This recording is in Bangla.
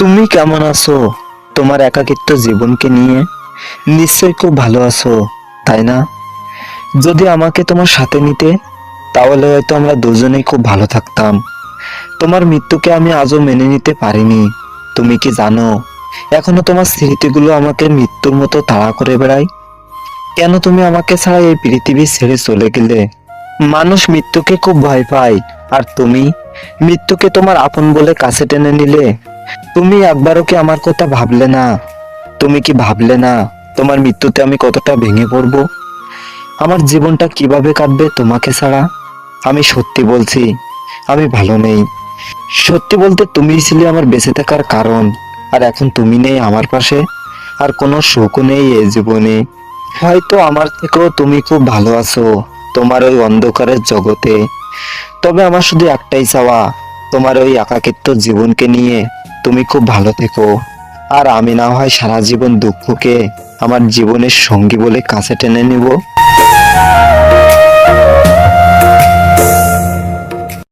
তুমি কেমন আছো? তোমার একাকিত্ব জীবনকে নিয়ে নিশ্চয়ই খুব ভালো আছো, তাই না? যদি আমাকে তোমার সাথে নিতে, তাহলে হয়তো আমরা দুজনেই খুব ভালো থাকতাম। তোমার মৃত্যুকে আমি আজও মেনে নিতে পারিনি, তুমি কি জানো? এখনও তোমার স্মৃতিগুলো আমাকে মৃত্যুর মতো তাড়া করে বেড়ায়। কেন তুমি আমাকে ছাড়া এই পৃথিবী ছেড়ে চলে গেলে? মানুষ মৃত্যুকে খুব ভয় পায়, আর তুমি? মৃত্যুকে তোমার আপন বলে কাছে টেনে নিলে? তুমি একবারও কি আমার কথা ভাবলে না? তুমি কি ভাবলে না তোমার মৃত্যুতে আমি কতটা ভেঙে পড়ব? আমার জীবনটা কীভাবে কাটবে তোমাকে ছাড়া? আমি সত্যি বলছি, আমি ভালো নেই। সত্যি বলতে তুমিই ছিলে আমার বেঁচে থাকার কারণ, আর এখন তুমি নেই আমার পাশে, আর কোনো সুখও নেই এই জীবনে। হয়তো আমার থেকেও তুমি খুব ভালো আছো, তোমার ওই অন্ধকারের জগতে। তবে আমার শুধু একটাই চাওয়া, তোমার ওই একাকিত্ব জীবনকে নিয়ে। তুমি খুব ভালো থেকো। আর আমি না হয় সারা জীবন দুঃখকে আমার জীবনের সঙ্গী বলে কাছে টেনে নিব।